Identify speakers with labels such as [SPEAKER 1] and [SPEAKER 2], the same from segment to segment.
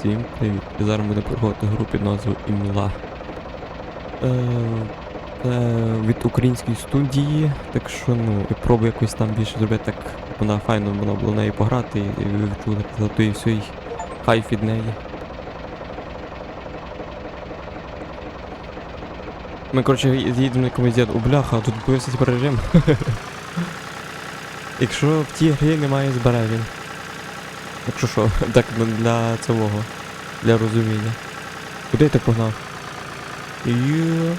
[SPEAKER 1] Всім привіт! І зараз ми проходити гру під назвою Імла. Е, це від української студії, так що ну, і пробую якось там більше зробити так, вона файно вона було нею пограти і ви відчули за той всій кайф від неї. Ми, коротше, їдемо на якомусь діду. У бляха, а тут тепер режим. Якщо в тій грі немає збережень. Якщо що, так ну, для цього, для розуміння. Куди ти погнав? Є.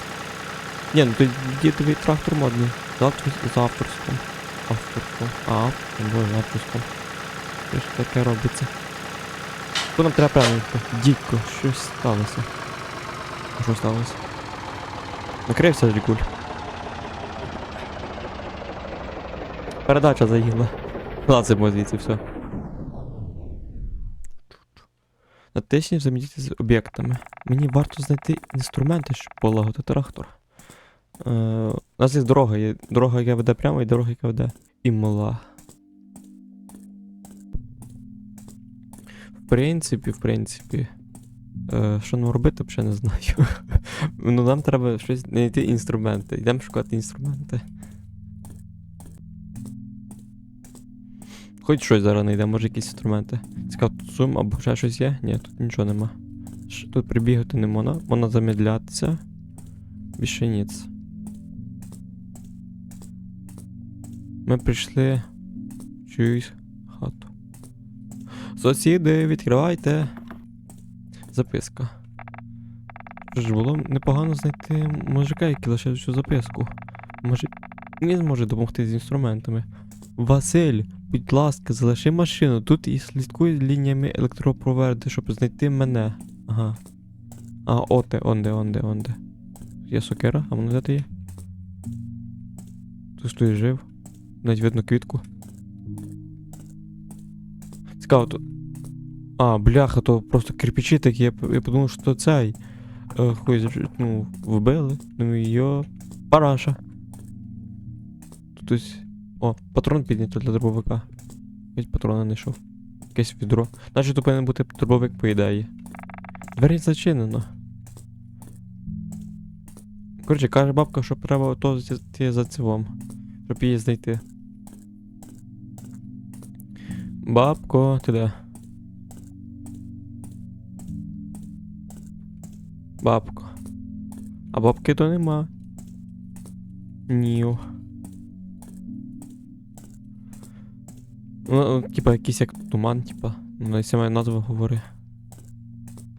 [SPEAKER 1] Ні, ну то дідовий трактор модний. З автор- з авторськом. Авторськом. А, боже, авторськом. Що ж таке робиться? Що нам треба правильно? Дідько, щось сталося. Що сталося? Накрився Жигуль. Передача заїла. Лазимо звідси все. Натисніть взаємодіяти з об'єктами. Мені варто знайти інструменти, щоб полагодити трактор. Е, у нас є дорога, є дорога, яка веде прямо, і дорога, яка веде імла. В принципі, в принципі. Е, що нам робити, взагалі не знаю. ну нам треба щось знайти інструменти. Йдемо шукати інструменти. Хоч щось зараз знайдемо, може якісь інструменти. Цікаво, тут або ще щось є? Ні, тут нічого нема. Тут прибігати не можна, можна замедлятися. Більше ніц. Ми прийшли в чиюсь хату. Сусіди, відкривайте. Записка. Що ж було непогано знайти мужика, який лишив цю записку. Може, він зможе допомогти з інструментами. Василь, будь ласка, залиши машину тут і слідкуй лініями електропроводу, щоб знайти мене. Ага. А, оте, онде, онде, онде. Є сокира, а воно де є? Тут стоїть жив. Навіть видно квітку. Цікаво тут. А, бляха, то просто кирпичі такі, я, я подумав, що цей. Е, хуй, ну, вбили. Ну і йо. Параша. Тут ось. О, патрон піднято для дробовика. Хоч патрона не йшов. Якесь відро. Значить тут повинен бути дробовик по ідеї. Двері зачинено. Коротше, каже бабка, що треба то зайти за цивом. Щоб її знайти. Бабко, ти де? Бабко. А бабки то нема. Ніу. Ну, типа якийсь як туман, типа. Ну, і сама назва говори.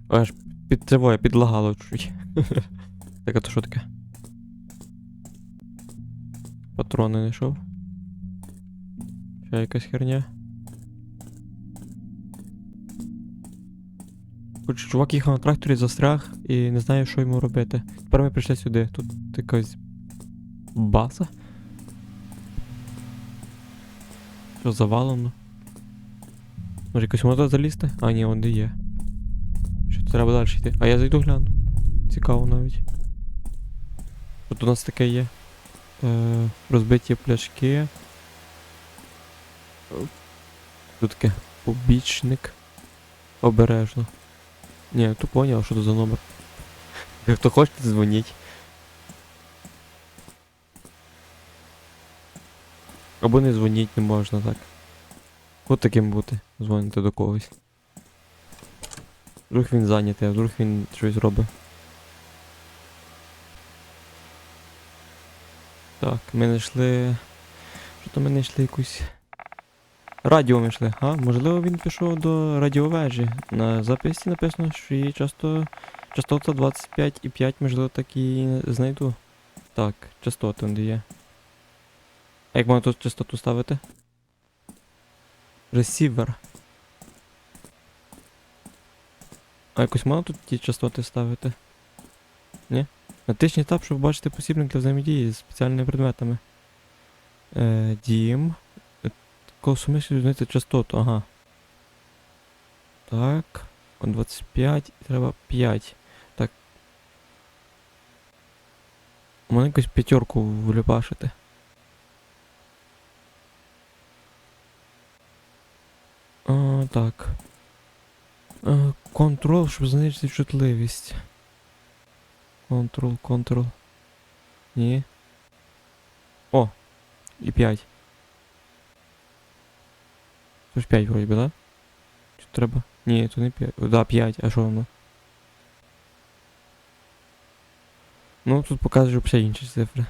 [SPEAKER 1] Аж під тривоє, підлагало чуть. так, а то що таке? Патрони не йшов. Ще якась херня. Короче, чувак їхав на тракторі, застряг і не знає, що йому робити. Тепер ми прийшли сюди. Тут якась база. Що завалено? Може якось можна залізти? А, ні, де є. Що треба далі йти? А я зайду гляну. Цікаво навіть. Тут у нас таке є? Е, розбиті пляшки. Тут таке побічник. Обережно. Ні, то поняв, що це за номер. Хто хочете, дзвоніть. Або не дзвоніть не можна так. От таким бути. Дзвоните до когось. Вдруг він зайнятий, а вдруг він щось робить. Так, ми знайшли. Що то ми знайшли якусь. Радіо ми йшли, а? Можливо, він пішов до радіовежі. На записі написано, що її часто. Частота 25,5, можливо, так і знайду. Так, частоти де є. Як можна тут частоту ставити? Ресівер. А якось можна тут ті частоти ставити? Ні? Натисніть тап, щоб бачити посібник для взаємодії з спеціальними предметами. Е, дім. Е, Такого знайти частоту, ага. Так. 25 і треба 5. Так. У мене якусь п'ятерку влюбашити. А, так. Е, Контрол, щоб знизити чутливість. Контрол, контрол. Ні. О! І 5. Це ж 5 вроді би, да? Чи треба? Ні, то не 5. Да, 5, а що воно? Ну, тут показує все інші цифри.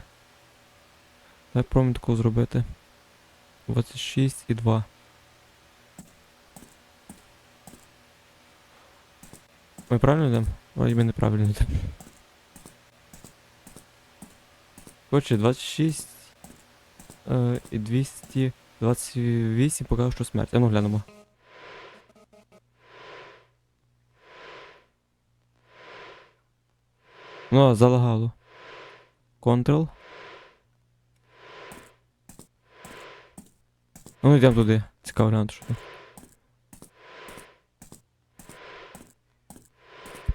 [SPEAKER 1] Давай пробуємо таку зробити. 26 і 2. Ми правильно йдемо? Вроді би неправильно йдемо. Коротше, 26 е, і 228 показав, що смерть. А ну глянемо. Ну, залагало. Ctrl. Ну, йдемо туди. Цікаво глянути, що там.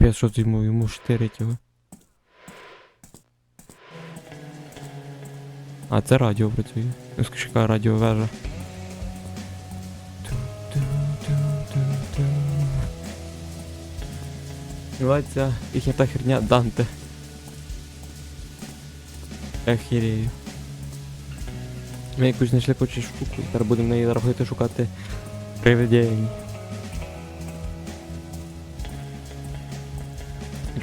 [SPEAKER 1] Капець, що це йому, йому штирить його. А, це радіо працює. Ну, радіовежа. Називається їхня та херня Данте. Ехірію. Ми якусь знайшли хоче штуку, зараз будемо неї робити шукати привидень.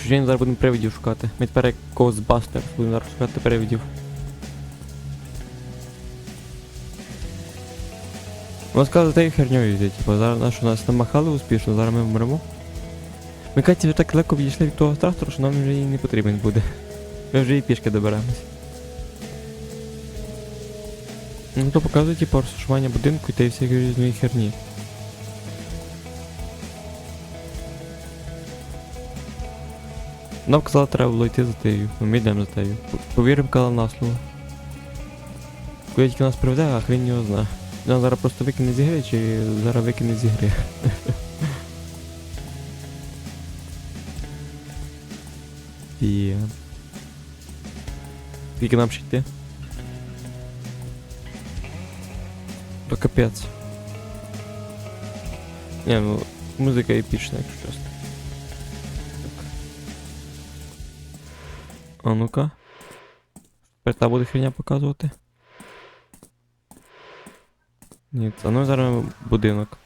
[SPEAKER 1] Якщо зараз будемо привидів шукати. Ми тепер як Ghostbusters будемо зараз шукати привидів. Вона сказала, й херньою йде, типу, зараз нашу нас намахали успішно, зараз ми вмремо. Ми Каті вже так легко відійшли від того трактору, що нам вже і не потрібен буде. Ми вже і пішки доберемось. Ну то показує типу розташування будинку і та й всякі різної херні. Нам казала, треба було йти за тею. Ну, ми йдемо за тею. Повіримо кала на слово. Куди тільки нас приведе, а хрень його зна. Нас зараз просто викине з ігри, чи зараз викине з ігри. Є. Скільки нам ще йти? То капець. Ні, ну, музика епічна, якщо чесно. А ну-ка. Та буде херня показувати. Ні, це ну зараз будинок.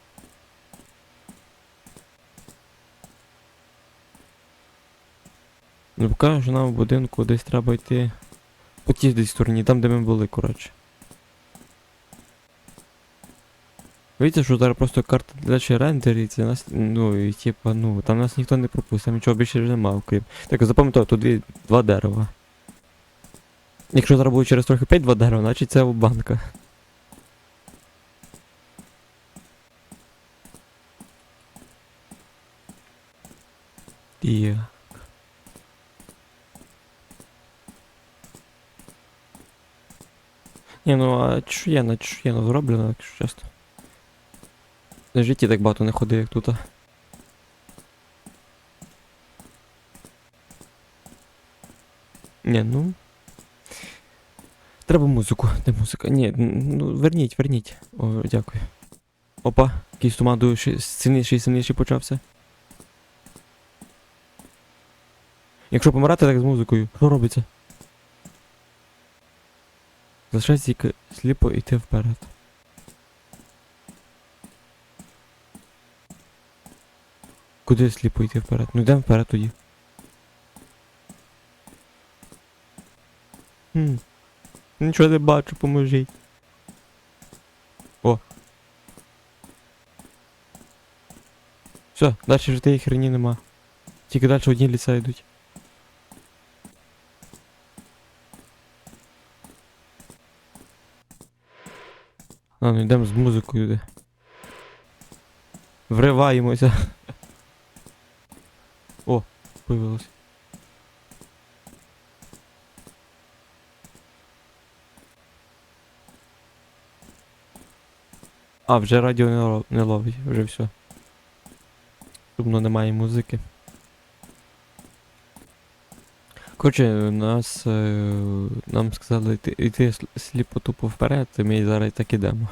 [SPEAKER 1] Ну покажу, що нам в будинку десь треба йти. По тій десь стороні, там де ми були, коротше. Видите, що зараз просто карта далі рендериться, нас, ну і типа, ну, там нас ніхто не пропустить, там нічого більше вже нема, окрім. Так, запам'ятав, тут дві, два дерева. Якщо зараз буде через трохи 5 два дерева, значить це банка. І... Ні, ну а чуєно, чуєно зроблено, якщо чесно. В житті так багато не ходив, як тут. Ні, ну. Треба музику. Де музика? Ні, ну верніть, верніть. О, дякую. Опа, якийсь туман сильніший, сильніший почався. Якщо помирати так з музикою, що робиться? Залишається тільки сліпо йти вперед. Куди сліпо йти вперед? Ну йдемо вперед тоді. Хм. Нічого не бачу, поможіть. О. Все, далі вже тієї херні нема. Тільки далі одні ліса йдуть. А, ну йдемо з музикою. йде. Вриваємося. О, появилось. А, вже радіо не, лов- не ловить, вже все. Сумно немає музики. Коротше, нас. Е, нам сказали йти, йти сліпо тупо вперед, і ми зараз так ідемо.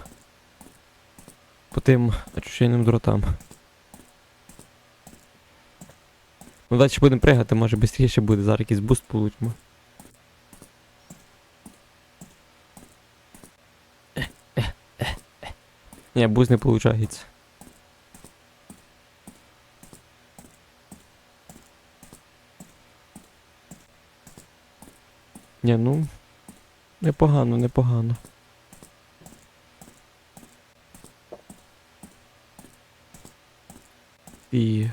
[SPEAKER 1] По тим очищеним дротам. Ну далі будемо пригати, може швидше буде, зараз якийсь буст получимо. Ні, буст не виходить. Ні, ну. Непогано, непогано. І.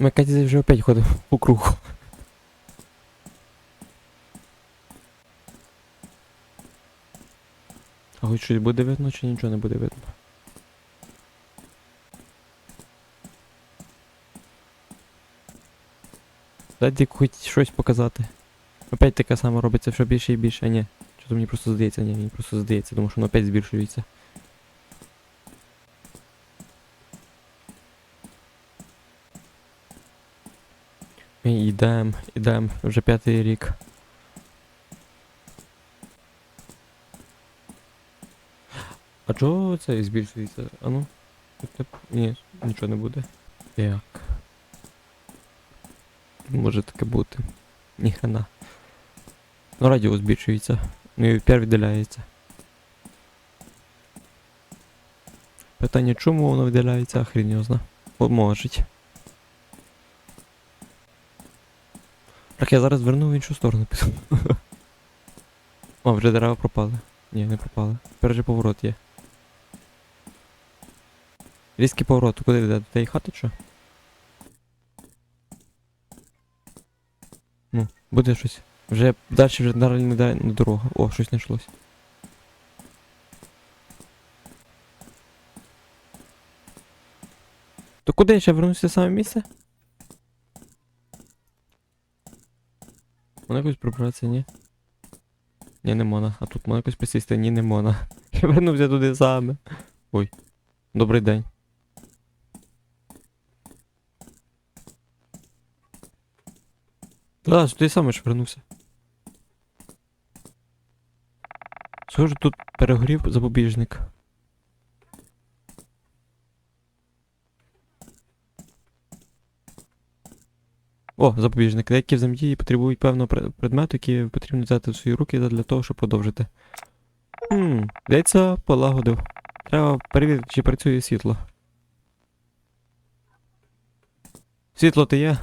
[SPEAKER 1] Ми Катя вже опять ходимо по кругу. А хоч щось буде видно, чи нічого не буде видно? Дайте хоч щось показати. Опять таке саме робиться, що більше і більше, а ні. Що то мені просто здається, ні, мені просто здається, тому що воно опять збільшується. Ми йдемо, йдемо, вже п'ятий рік. А чого це збільшується? А ну? Ні, нічого не буде. Так. Може таке бути. Ніхрена. Ну радіо збільшується. Ну і пір віддаляється. Питання, чому воно віддаляється, хрін його зна. О, Можуть. Так, я зараз верну в іншу сторону піду. О, вже дерева пропали. Ні, не пропали. Тепер же поворот є. Різкий поворот, куди йде? До тієї хати що? Ну, буде щось. Вже далі вже далі не, да- не дорога. О, щось знайшлось. То куди я ще вернуся в саме місце? Можна якось пробратися, ні? Ні, не можна. А тут можна якось присісти, ні, не можна. Я вернувся туди саме. Ой. Добрий день. Та, туди саме ж вернувся. Схоже, тут перегорів запобіжник. О, запобіжник. Деякі взаємодії потребують певного предмету, який потрібно взяти в свої руки для того, щоб продовжити. Хм, здається, полагодив. Треба перевірити, чи працює світло. Світло ти є?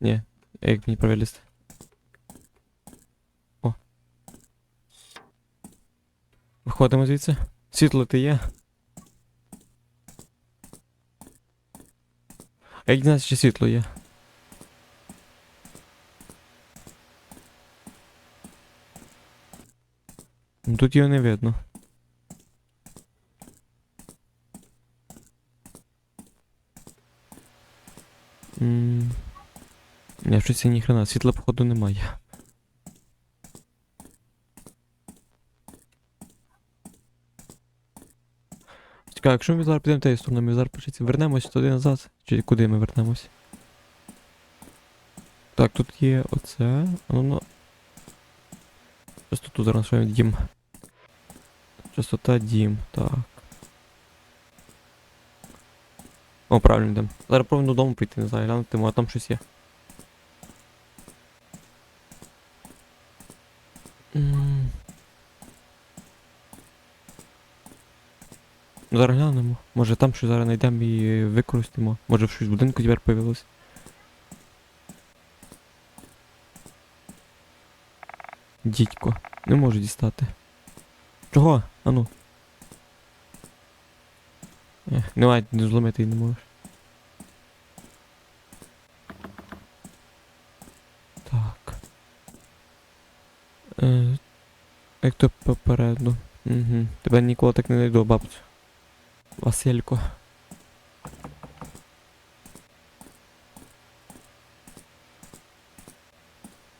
[SPEAKER 1] Ні, як мені провелізти? О. Виходимо звідси. Світло ти є? Як дізнатися, чи світло є? Ну, Тут його не видно. М, Ні, щось ні хрена, світла походу немає. Чекай, якщо ми зараз підемо тією стороною, ми зараз початься вернемось туди назад, чи куди ми вернемось? Так, тут є оце. А ну ну. Просто тут зараз що дім. Частота дім, так. О, правильно йдемо. Зараз пробуємо додому прийти, не знаю, глянути, може там щось є. Ну, Зараз глянемо. Може там щось зараз знайдемо і використаємо. Може щось в будинку тепер появилось. Дідько. Не можу дістати. Чого? Ану. Ех, немає, не зломити її не можеш. Так. Е, як то попередно. Угу. Тебе ніколи так не знайду, бабцю. Василько.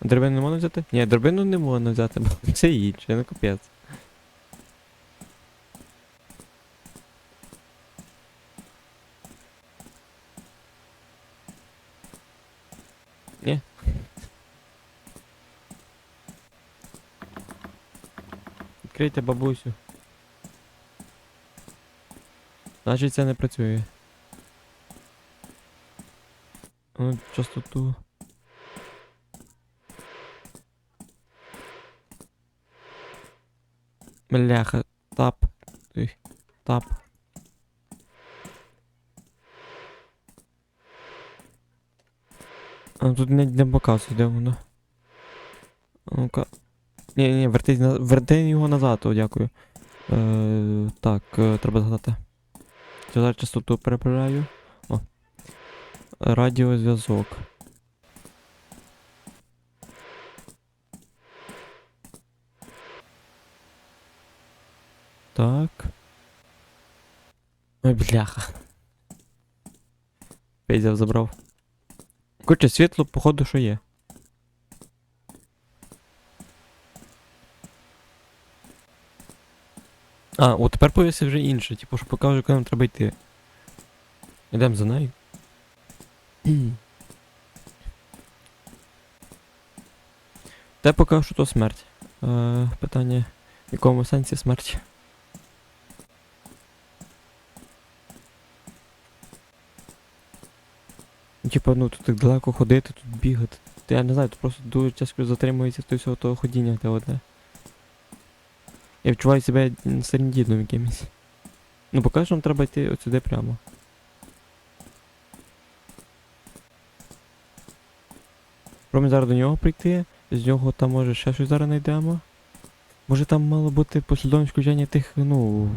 [SPEAKER 1] Драбину не можна взяти? Ні, драбину не можна взяти, бо це інше, ну капець. Відкрийте бабусю. Значить це не працює. Ну, частоту. Бляха, тап. Тап. А тут не, не показує, де воно. Ну-ка. Ні, ні, верти, верти його назад, о, дякую. Е, так, е, треба згадати. Я зараз частоту переправляю. О. Радіозв'язок. Так. Ой, бляха. Пейзав забрав. Короче, світло, походу, що є. А, от тепер появився вже інше, типу, що покажу, куди нам треба йти. Йдемо за нею. Те поки що то смерть. Е, питання, в якому сенсі смерть? Ну, Типа, ну тут так далеко ходити, тут бігати. Я не знаю, тут просто дуже тяжко затримується той того ходіння те одне. Я відчуваю себе м, дідом якимось. Ну поки що нам треба йти от сюди прямо. Пробуємо зараз до нього прийти, з нього там може ще щось зараз знайдемо. Може там мало бути послідовність включення тих, ну.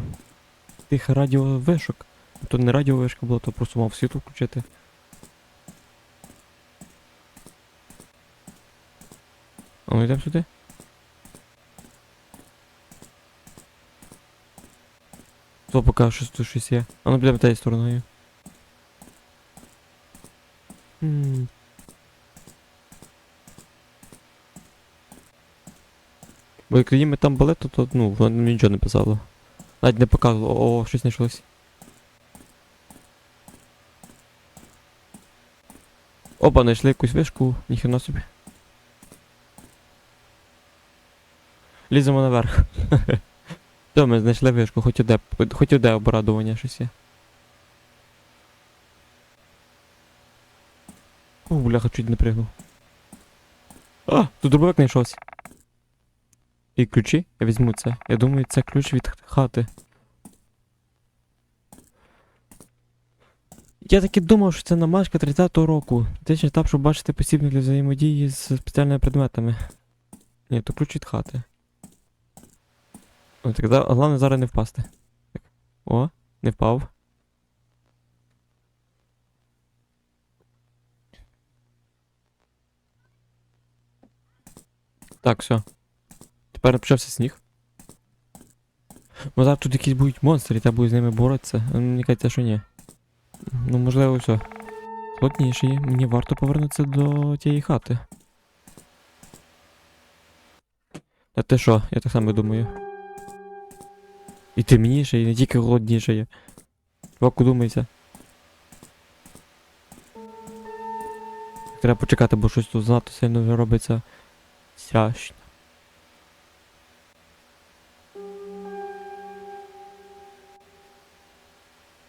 [SPEAKER 1] тих радіовишок. То не радіовишка була, то просто мав світло включити. А ну йдемо сюди. То поки що тут щось є. А ну підемо тією стороною. Бо як ми там були, то, то ну, воно нічого не писало. Навіть не показувало, о, щось знайшлось. Опа, знайшли якусь вишку, ніхрена собі. Ліземо наверх. Все, ми знайшли вишку, хоч іде, хоч іде обрадування щось є. О, бляха, чуть не пригнув. А, тут дробовик знайшовся. І ключі? Я візьму це. Я думаю, це ключ від хати. Я таки думав, що це намашка 30-го року. Технічний етап, щоб бачити посібник для взаємодії з спеціальними предметами. Ні, то ключ від хати. Ну, так, да, головне зараз не впасти. Так. О, не впав. Так, все. Тепер почався сніг. Ну зараз тут якісь будуть монстри, треба буде з ними боротися. Мені кажеться, що ні. Ну, можливо, все. Холодніше є. Мені варто повернутися до тієї хати. А ти що? Я так само думаю. І темніше, і не тільки холодніше є. Чувак, думається. Треба почекати, бо щось тут занадто сильно вже робиться сящно.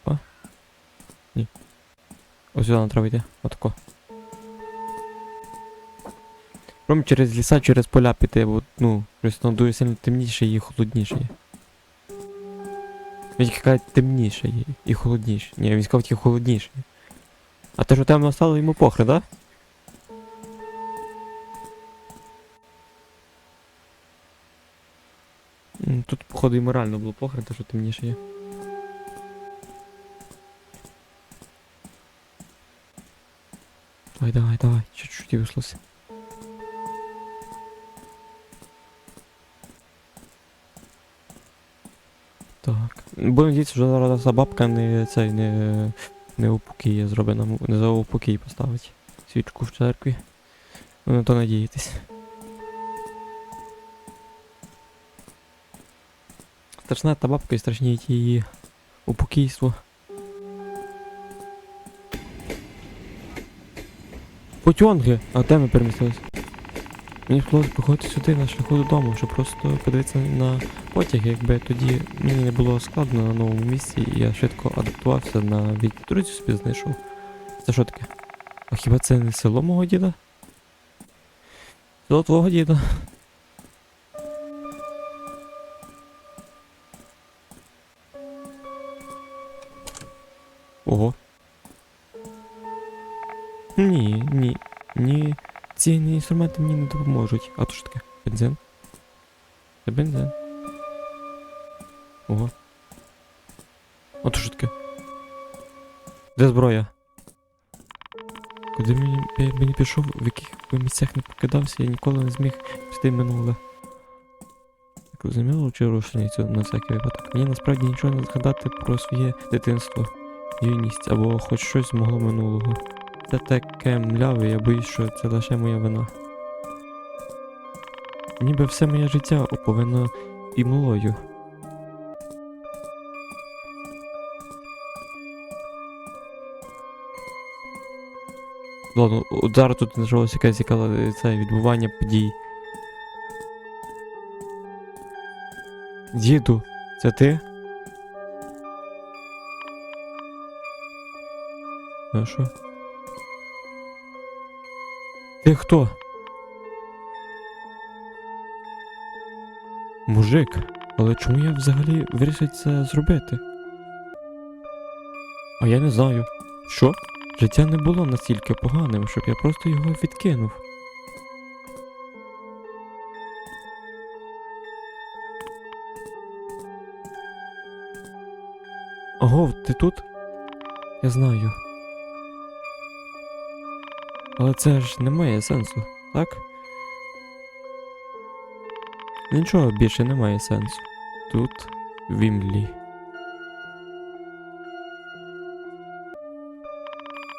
[SPEAKER 1] О. Ні. Ось сюди треба йти. Отако. Прям через ліса, через поля піти, бо, ну, щось дуже сильно темніше і холодніше. Він каже, темніше є і холодніше. Ні, він сказав тільки холодніше. А те, що темно стало, йому похрен, да? Тут, походу, йому реально було похрен, те, що темніше є. Давай, давай, давай, чуть-чуть і вийшлося. Будемо надіятися, що зараз ця бабка не цей не, не упокій зробить нам, не за упокій поставить свічку в церкві. Ну, то надіятись. Страшна та бабка і страшні ті її упокійство. Потьонги! А де ми перемістились? Мені хотілося приходити сюди на шляху додому, щоб просто подивитися на потяг, якби тоді мені не було складно на новому місці, і я швидко адаптувався на від друзів собі знайшов. Це що таке? А хіба це не село мого діда? Село твого діда. Ого. Ні, ні, ні. Ці інструменти мені не допоможуть. А то що таке? Бензин? Це бензин. Ого. А то що таке? Де зброя? Куди мені, я не пішов, в яких би місцях не покидався, я ніколи не зміг піти минуле. Так зрозуміло чи рушницю на всякий випадок. Мені насправді нічого не згадати про своє дитинство, юність або хоч щось з мого минулого. Це таке мляве, я боюсь, що це лише моя вина. Ніби все моє життя оповинно і млою. Ладно, от зараз тут почалося якесь це відбування подій. Діду, це ти? А що? Ти хто? Мужик, але чому я взагалі вирішив це зробити? А я не знаю. Що? Життя не було настільки поганим, щоб я просто його відкинув. Ого, ти тут? Я знаю. Але це ж не має сенсу, так? Нічого більше не має сенсу. Тут Вімлі.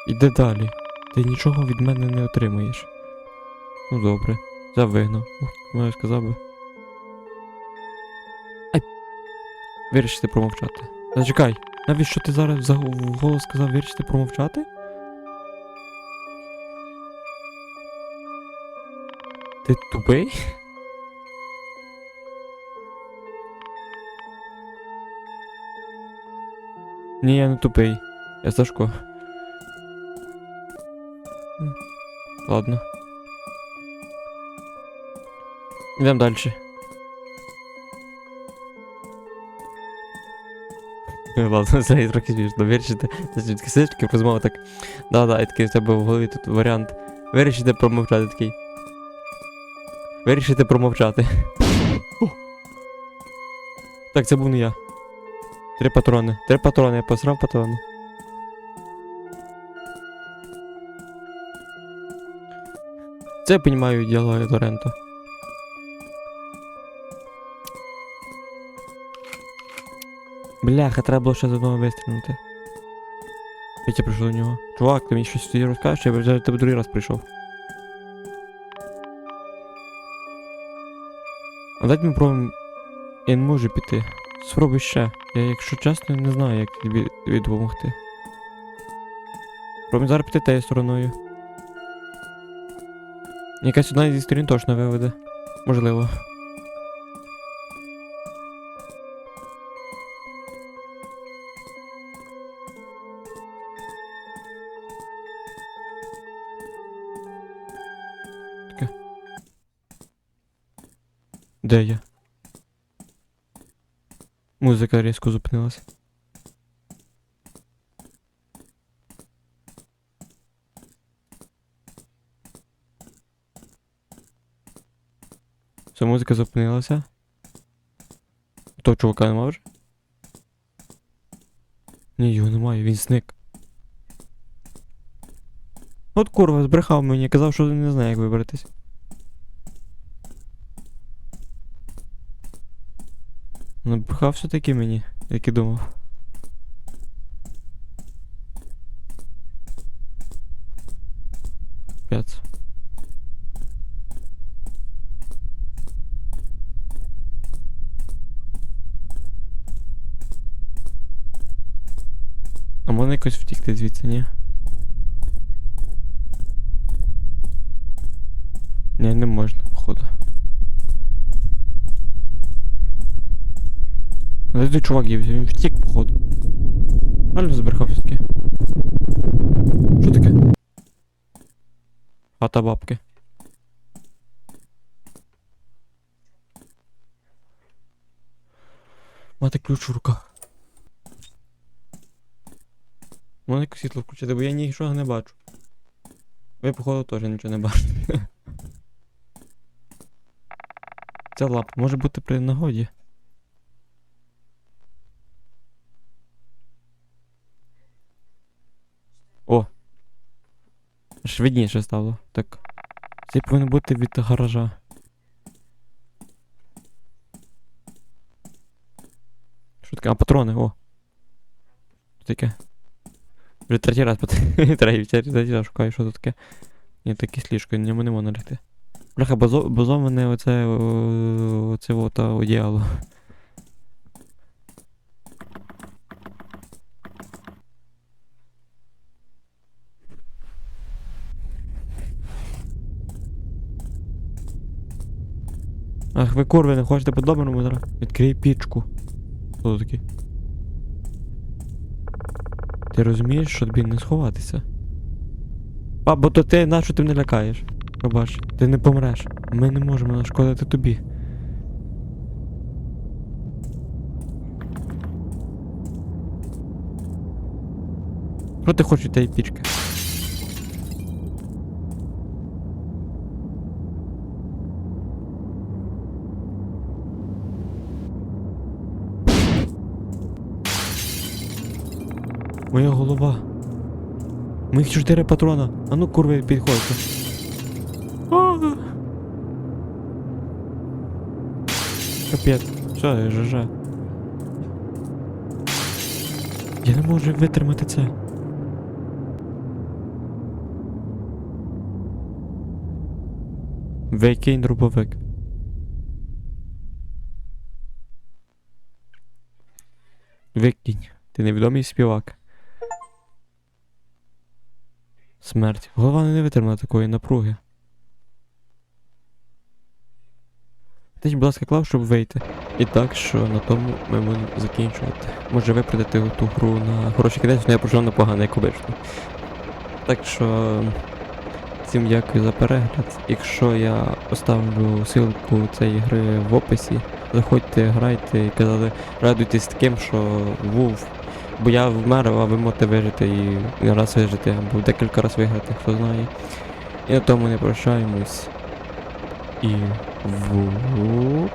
[SPEAKER 1] Іди далі. Ти нічого від мене не отримаєш. Ну добре, завигнав. Може сказав би. Вирішити промовчати. Зачекай, навіщо ти зараз за голос сказав вирішити промовчати? Ти тупий? Ні, я не тупий. Я Сашко. Ладно. Йдемо далі. Ладно, це трохи смішно. Вирішити. Звідки сидиш таки розмова так. Да-да, і такий в тебе в голові тут варіант. Вирішити промовчати такий. Вирішити промовчати. О! Так, це був не я. Три патрони. Три патрони, я посрав патрони. Це я понімаю діалоги Торренто. Бляха, треба було ще з одного вистрілити. Вітя прийшов до нього. Чувак, ти мені щось тоді розкажеш, я вже тебе другий раз прийшов. Дайте ми пробуємо. Я не можу піти. Спробуй ще. Я, якщо чесно, не знаю, як тобі допомогти. Пробуємо зараз піти тією стороною. Якась одна зі сторін точно виведе. Можливо. Де я? Музика різко зупинилась. Все, музика зупинилася. Того чувака нема вже? Ні, його немає, він зник. От курва, збрехав мені, казав, що не знає, як вибратись. Брехав все-таки мені, як і думав. П'ять. А можна якось втікти звідси, ні? Ні, не можна, походу. Той чувак є? Він втік, походу. Аль збрехав все-таки. Що таке? Хата бабки. Мати ключ у руках. Можна якось світло включити, бо я нічого не бачу. Ви, походу, теж нічого не бачите. Ця лапа може бути при нагоді. О! Аж видніше стало. Так. Це повинно бути від гаража. Що таке? А патрони, о. Що таке? Вже третій раз. Третій, раз шукаю, що тут таке. Ні, таке сліжко, ньому не можна лягти. Бляха, базо, базоване оце, оце от одіяло. Ах, ви курви, не хочете по-доброму зараз? Відкрий пічку. Хто такий? Ти розумієш, що тобі не сховатися? А, бо то ти нащо ти мене лякаєш? Побач, ти не помреш. Ми не можемо нашкодити тобі. Що ти хочеш тієї пічки? Моя голова. Моїх чотири патрона. А ну курви підходьте. Капець. Що я ЖЖ? Я не можу витримати це. Викинь дробовик. Викинь. Ти невідомий співак. Смерть. Голова не витримала такої напруги. Тись, будь ласка, клав, щоб вийти. І так, що на тому ми будемо закінчувати. Може виправдати ту гру на хороший кінець, але я прожив на поганий, як обично. Так що. Всім дякую за перегляд. Якщо я оставлю ссылку цієї гри в описі, заходьте, грайте і казали, радуйтесь таким, що вув. Бо я вмер, а ви можете вижити і раз вижити, або декілька разів виграти, хто знає. І на тому не прощаємось. І вуп.